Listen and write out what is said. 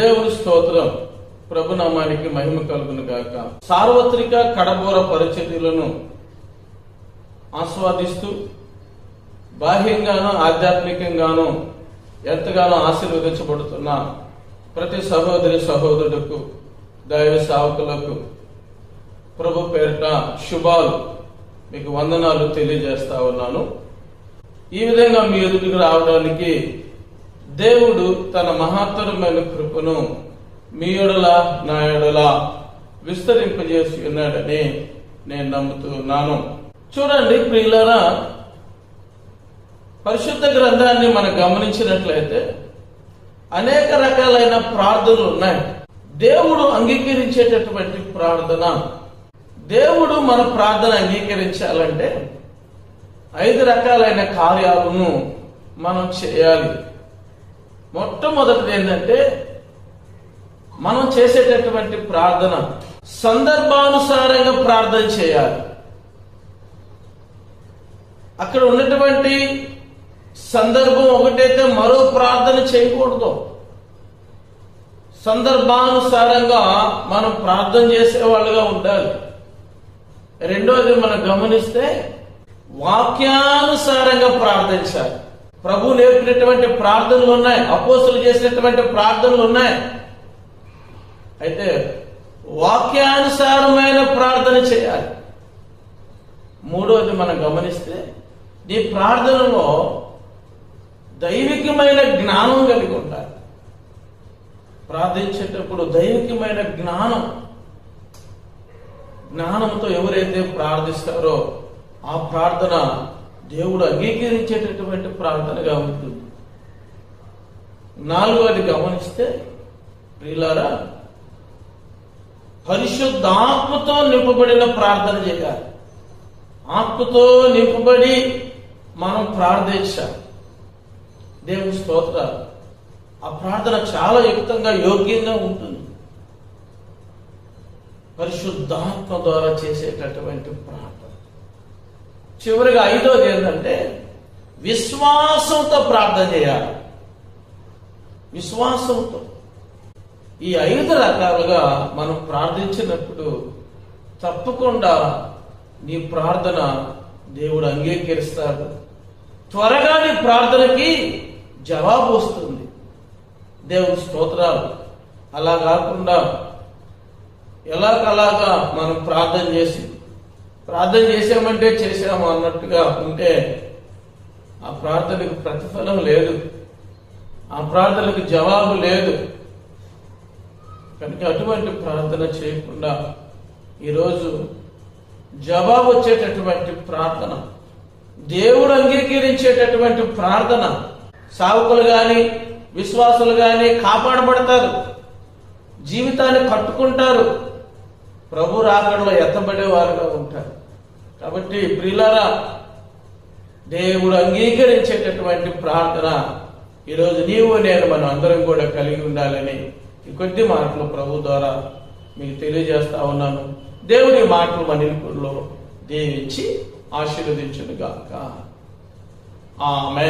దేవుని స్తోత్రం ప్రభునామానికి మహిమ కలుగును గాక. సార్వత్రిక కడబోర పరిచర్యలను ఆస్వాదిస్తూ బాహ్యంగాను ఆధ్యాత్మికంగాను ఎంతగానో ఆశీర్వదించబడుతున్న ప్రతి సహోదరి సహోదరుడుకు దైవ సావకులకు ప్రభు పేరిట శుభాలు మీకు వందనాలు తెలియజేస్తా ఉన్నాను. ఈ విధంగా మీ ఎదుటికి రావడానికి దేవుడు తన మహత్తరమైన కృపను మీ ఎడల నా ఎడల విస్తరింపజేసి ఉన్నాడని నేను నమ్ముతున్నాను. చూడండి ప్రియులరా పరిశుద్ధ గ్రంథాన్ని మనం గమనించినట్లయితే అనేక రకాలైన ప్రార్థనలు ఉన్నాయి. దేవుడు అంగీకరించేటటువంటి ప్రార్థన. దేవుడు మన ప్రార్థన అంగీకరించాలంటే ఐదు రకాలైన కార్యాలను మనం చేయాలి. మొట్టమొదటిది ఏంటంటే మనం చేసేటటువంటి ప్రార్థన. సందర్భానుసారంగా ప్రార్థన చేయాలి. అక్కడ ఉన్నటువంటి సందర్భం ఒకటైతే మరో ప్రార్థన చేయకూడదు. సందర్భానుసారంగా మనం ప్రార్థన చేసేవాళ్ళుగా ఉండాలి. రెండోది మనం గమనిస్తే వాక్యానుసారంగా ప్రార్థించాలి. ప్రభు నేర్పినటువంటి ప్రార్థనలు ఉన్నాయి. అపోసులు చేసినటువంటి ప్రార్థనలు ఉన్నాయి. అయితే వాక్యానుసారమైన ప్రార్థన చేయాలి. మూడవది మనం గమనిస్తే నీ ప్రార్థనలో దైవికమైన జ్ఞానం కలిగి ఉండాలి. ప్రార్థించేటప్పుడు దైవికమైన జ్ఞానం జ్ఞానంతో ఎవరైతే ప్రార్థిస్తారో ఆ ప్రార్థన దేవుడు అంగీకరించేటటువంటి ప్రార్థనగా ఉంటుంది. నాలుగోది గమనిస్తే ప్రియులారా పరిశుద్ధాత్మతో నింపబడిన ప్రార్థన చేయాలి. ఆత్మతో నింపబడి మనం ప్రార్థించాలి. దేవుని స్తోత్ర ఆ ప్రార్థన చాలా యుక్తంగా యోగ్యంగా ఉంటుంది. పరిశుద్ధాత్మ ద్వారా చేసేటటువంటి ప్రార్థన. చివరిగా ఐదోది ఏంటంటే విశ్వాసంతో ప్రార్థన చేయాలి. విశ్వాసంతో. ఈ ఐదు రకాలుగా మనం ప్రార్థించినప్పుడు తప్పకుండా నీ ప్రార్థన దేవుడు అంగీకరిస్తాడు. త్వరగా నీ ప్రార్థనకి జవాబు వస్తుంది. దేవుని స్తోత్రాలు. అలా కాకుండా ఎలాగలాగా మనం ప్రార్థన చేసి ప్రార్థన చేసామంటే చేసాము అన్నట్టుగా ఉంటే ఆ ప్రార్థనకు ప్రతిఫలం లేదు. ఆ ప్రార్థనకు జవాబు లేదు. కనుక అటువంటి ప్రార్థన చేయకుండా ఈరోజు జవాబు వచ్చేటటువంటి ప్రార్థన దేవుడు అంగీకరించేటటువంటి ప్రార్థన సావుకులు గాని విశ్వాసులు గాని కాపాడబడతారు. జీవితాన్ని కట్టుకుంటారు. ప్రభు రాకడలో ఎత్తబడేవారుగా ఉంటారు. కాబట్టి ప్రియులారా దేవుడు అంగీకరించేటటువంటి ప్రార్థన ఈరోజు నీవు నేను మనం అందరం కూడా కలిగి ఉండాలని కొద్ది మాటలు ప్రభు ద్వారా మీకు తెలియజేస్తా ఉన్నాను. దేవుని మాటలు మన ఇరుకుల్లో దీవించి ఆశీర్వదించును గాక ఆమె